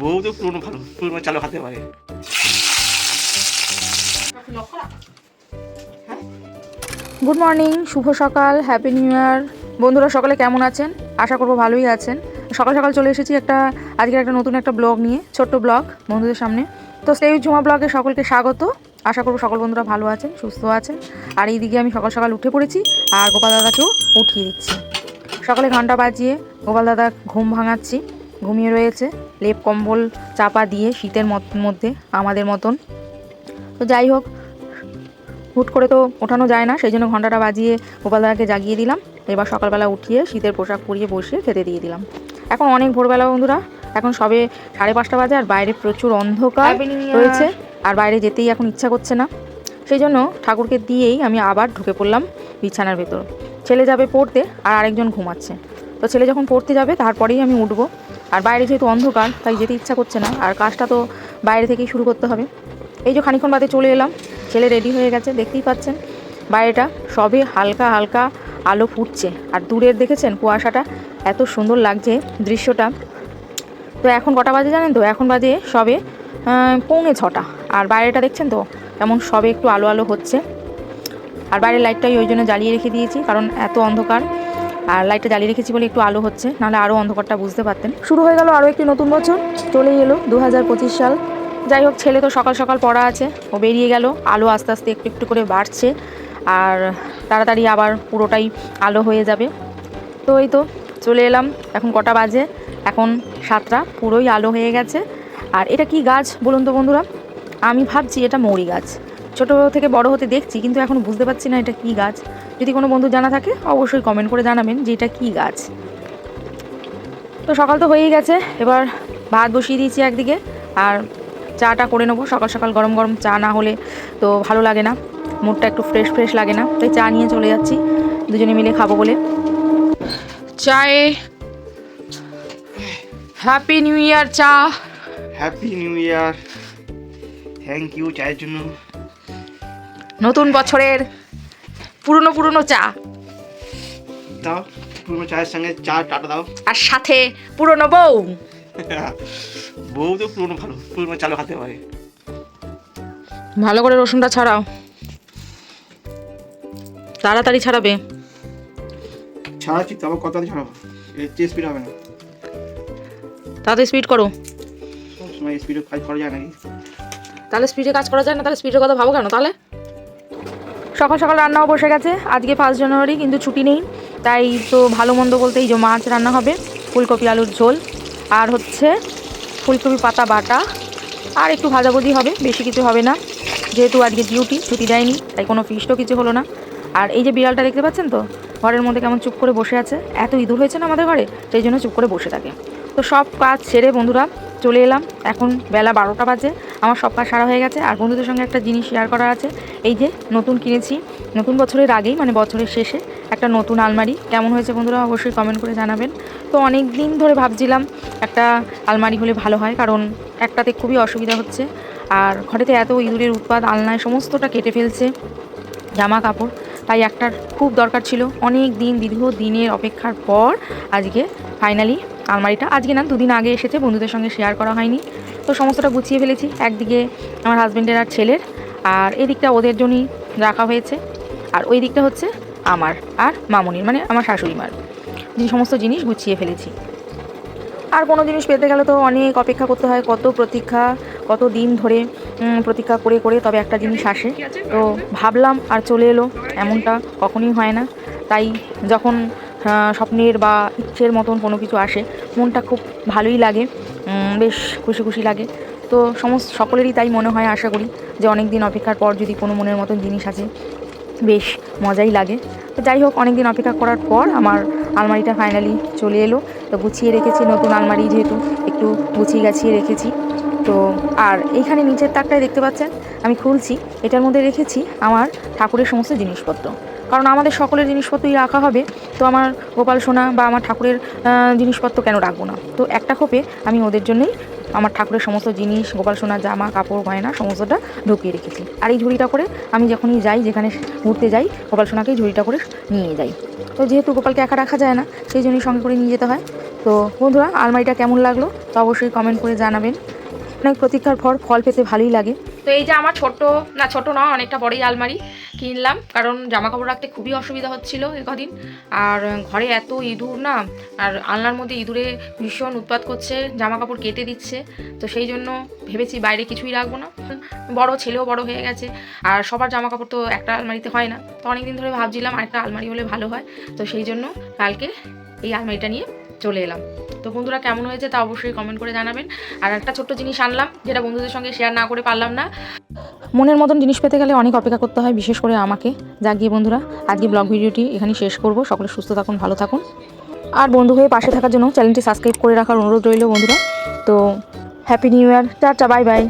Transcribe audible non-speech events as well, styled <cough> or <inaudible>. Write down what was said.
বউ তো পুরনো ভালো, পুরনো চালু খাতে পারে গুড মর্নিং শুভ সকাল হ্যাপি নিউ ইয়ার বন্ধুরা, সকলে কেমন আছেন? আশা করব ভালোই আছেন। সকাল সকাল চলে এসেছি একটা, আজকের একটা নতুন একটা ব্লগ নিয়ে, ছোট্ট ব্লগ বন্ধুদের সামনে। তো সেই ঝুমা ব্লগে সকলকে স্বাগত। আশা করব সকল বন্ধুরা ভালো আছেন, সুস্থ আছেন। আর এইদিকে আমি সকাল সকাল উঠে পড়েছি আর গোপাল দাদাকেও উঠিয়ে দিচ্ছি। সকালে ঘণ্টা বাজিয়ে গোপাল দাদা ঘুম ভাঙাচ্ছি। ঘুমিয়ে রয়েছে। লেপ কম্বল চাপা দিয়ে শীতের মধ্যে আমাদের মতন। তো যাই হোক হুট করে তো ওঠানো যায় না সেই জন্য ঘন্টাটা বাজিয়ে গোপালদাকে জাগিয়ে দিলাম। এবার সকালবেলা উঠিয়ে শীতের পোশাক পরিয়ে বসিয়ে খেতে দিয়ে দিলাম। এখন অনেক ভোরবেলা বন্ধুরা এখন সবে সাড়ে পাঁচটা বাজে আর বাইরে প্রচুর অন্ধকার! রয়েছে। আর বাইরে যেতেই এখন ইচ্ছা করছে না। সেই জন্য ঠাকুরকে দিয়েই আমি আবার ঢুকে পড়লাম বিছানার ভেতর। ছেলে যাবে পড়তে আর আরেকজন ঘুমাচ্ছে। তো ছেলে যখন পড়তে যাবে তারপরেই আমি উঠবো। আর বাইরে যেহেতু অন্ধকার, তাই যেতে ইচ্ছা করছে না। আর কাজটা তো বাইরে থেকেই শুরু করতে হবে। এই যে খানিক্ষণ বাদে চলে এলাম। ছেলে রেডি হয়ে গেছে, দেখতেই পাচ্ছেন। বাইরেটা সবে হালকা হালকা আলো ফুটছে। আর দূরের দেখেছেন কুয়াশাটা? এত সুন্দর লাগছে দৃশ্যটা। তো এখন কটা বাজে জানেন তো? এখন বাজে সবে পৌনে ছটা। আর বাইরেটা দেখছেন তো? কেমন সবে একটু আলো আলো হচ্ছে। আর বাইরের লাইটটাই ওই জন্য জ্বালিয়ে রেখে দিয়েছি, কারণ এত অন্ধকার। আর লাইটটা জ্বালিয়ে রেখেছি বলে একটু আলো হচ্ছে নাহলে আরও অন্ধকারটা বুঝতে পারতেন। শুরু হয়ে গেল আরও একটি নতুন বছর চলেই এলো দু হাজার পঁচিশ সাল। যাই হোক ছেলে তো সকাল সকাল পড়া আছে ও বেরিয়ে গেল আলো আস্তে আস্তে একটু একটু করে বাড়ছে আর তাড়াতাড়ি আবার পুরোটাই আলো হয়ে যাবে। তো এই তো চলে এলাম এখন কটা বাজে এখন সাতটা পুরোই আলো হয়ে গেছে। আর এটা কি গাছ বলুন তো বন্ধুরা? আমি ভাবছি এটা মৌরি গাছ। ছোটো থেকে বড় হতে দেখছি, কিন্তু এখন বুঝতে পারছি না এটা কি গাছ। যদি কোনো বন্ধু জানা থাকে, অবশ্যই কমেন্ট করে জানাবেন যে এটা কি গাছ। তো সকাল তো হয়েই গেছে, এবার ভাত বসিয়ে দিয়েছি একদিকে, আর চাটা করে নেব। সকাল সকাল গরম গরম চা না হলে তো ভালো লাগে না, মুডটা একটু ফ্রেশ ফ্রেশ লাগে না, তাই চা নিয়ে চলে যাচ্ছি, দুজনে মিলে খাব বলে। চায়ে হ্যাপি নিউ ইয়ার চা। Happy new year thank you চায়ের জন্য। নতুন বছরের পুরনো পুরনো চা। দাও পুরনো চায়ের সঙ্গে চা টাটা দাও। আর সাথে পুরনো বউ। <laughs> বউ তো পুরনো ভালো পুরনো চালু খাতে পারে। ভালো করে রসুনটা ছাড়াও। তাড়াতাড়ি ছাড়াবে। ছাড়াচ্ছি তো আবার কত ছাড়াবো? এর স্পিড হবে না। তাড়াতাড়ি স্পিড করো। সবসময় স্পিডে কাজ করা যায় নাকি? তাহলে স্পিডে কাজ করা যায় না তাহলে স্পিডের কথা ভাবো কেন? তাহলে সকাল সকাল রান্নাও বসে গেছে। আজকে ফার্স্ট জানুয়ারি কিন্তু ছুটি নেই। তাই তো ভালো মন্দ বলতে এই যে মাছ রান্না হবে, ফুলকপি আলুর ঝোল। আর হচ্ছে ফুলকপি পাতা বাটা। আর একটু ভাজাভুজি হবে, বেশি কিছু হবে না। যেহেতু আজকে ডিউটি ছুটি দেয়নি, তাই কোনো ফিস্টও কিছু হলো না। আর এই যে বিড়ালটা দেখতে পাচ্ছেন তো, ঘরের মধ্যে কেমন চুপ করে বসে আছে। এত ইঁদুর হয়েছে না আমাদের ঘরে, সেই জন্য চুপ করে বসে থাকে। তো সব কাজ ছেড়ে বন্ধুরা চলে এলাম। এখন বেলা বারোটা বাজে। আমার সব কাজ সারা হয়ে গেছে। আর বন্ধুদের সঙ্গে একটা জিনিস শেয়ার করা আছে। এই যে নতুন কিনেছি। নতুন বছরের আগেই মানে বছরের শেষে একটা নতুন আলমারি। কেমন হয়েছে বন্ধুরা অবশ্যই কমেন্ট করে জানাবেন। তো অনেক দিন ধরে ভাবছিলাম একটা আলমারি হলে ভালো হয়, কারণ একটাতে খুবই অসুবিধা হচ্ছে। আর ঘরেতে এত ইঁদুরের উৎপাদ আলনায় সমস্তটা কেটে ফেলছে জামা কাপড়। তাই একটার খুব দরকার ছিল। অনেক দিন দীর্ঘ দিনের অপেক্ষার পর আজকে ফাইনালি আলমারিটা। আজকে না, দুদিন আগে এসেছে, বন্ধুদের সঙ্গে শেয়ার করা হয়নি। তো সমস্তটা গুছিয়ে ফেলেছি। একদিকে আমার হাজব্যান্ডের আর ছেলের, আর এদিকটা ওদের জন্যই রাখা হয়েছে। আর ওই দিকটা হচ্ছে আমার আর মামনির মানে আমার শাশুড়ি মার যে সমস্ত জিনিস গুছিয়ে ফেলেছি। আর কোনো জিনিস পেতে গেলে তো অনেক অপেক্ষা করতে হয়। কত প্রতীক্ষা, কত দিন ধরে প্রতীক্ষা করে করে তবে একটা জিনিস আসে। তো ভাবলাম আর চলে এলো, এমনটা কখনই হয় না। তাই যখন স্বপ্নের বা ইচ্ছের মতন কোনো কিছু আসে। মনটা খুব ভালোই লাগে। বেশ খুশি খুশি লাগে। তো সমস্ত সকলেরই তাই মনে হয় আশা করি যে অনেক দিন অপেক্ষার পর যদি কোনো মনের মতন জিনিস আছে বেশ মজাই লাগে। তো যাই হোক অনেক দিন অপেক্ষা করার পর আমার আলমারিটা ফাইনালি চলে এলো। তো গুছিয়ে রেখেছি, নতুন আলমারি যেহেতু একটু গুছিয়ে গাছিয়ে রেখেছি। তো আর এইখানে নিচের তাকটায় দেখতে পাচ্ছেন, আমি খুলছি। এটার মধ্যে রেখেছি আমার ঠাকুরের সমস্ত জিনিসপত্র। কারণ আমাদের সকলের জিনিসপত্রই রাখা হবে। তো আমার গোপাল সোনা বা আমার ঠাকুরের জিনিসপত্র কেন রাখব না? তো একটা খোপে আমি ওদের জন্যই আমার ঠাকুরের সমস্ত জিনিস, গোপাল সোনার জামা, কাপড়, গয়না সমস্তটা ঢুকিয়ে রেখেছি। আর এই ঝুড়িটা করে আমি যখনই যাই, যেখানে ঘুরতে যাই, গোপাল সোনাকেই ঝুড়িটা করে নিয়ে যাই। তো যেহেতু গোপালকে একা রাখা যায় না, সেই জন্যই সঙ্গে করে নিয়ে যেতে হয়। তো বন্ধুরা, আলমারিটা কেমন লাগল তো অবশ্যই কমেন্ট করে জানাবেন। অনেক প্রতীক্ষার পর ফল পেতে ভালোই লাগে। তো এই যে আমার ছোট, না ছোট না অনেকটা বড়ই আলমারি কিনলাম, কারণ জামা কাপড় রাখতে খুবই অসুবিধা হচ্ছিল এই কদিন। আর ঘরে এত ইঁদুর না, আর আলনার মধ্যে ইঁদুরে ভীষণ উৎপাত করছে জামা কাপড় কেটে দিচ্ছে, তো সেই জন্য ভেবেছি বাইরে কিছুই রাখব না। বড় ছেলেও বড় হয়ে গেছে, আর সবার জামা কাপড় তো একটা আলমারিতে হয় না। তো অনেকদিন ধরে ভাবছিলাম আরেকটা আলমারি হলে ভালো হয়, তো সেই জন্য কালকে এই আলমারিটা নিয়ে চলে এলাম। তো বন্ধুরা কেমন হয়েছে তা অবশ্যই কমেন্ট করে জানাবেন। আর একটা ছোট্ট জিনিস আনলাম, যেটা বন্ধুদের সঙ্গে শেয়ার না করে পারলাম না। মনের মতন জিনিস পেতে গেলে অনেক অপেক্ষা করতে হয়, বিশেষ করে আমাকে। যা গিয়ে বন্ধুরা আজকে ব্লগ ভিডিওটি এখানে শেষ করব। সকলে সুস্থ থাকুন, ভালো থাকুন। আর বন্ধু হয়ে পাশে থাকার জন্য চ্যানেলটি সাবস্ক্রাইব করে রাখার অনুরোধ রইল বন্ধুরা। তো happy new year tata bye bye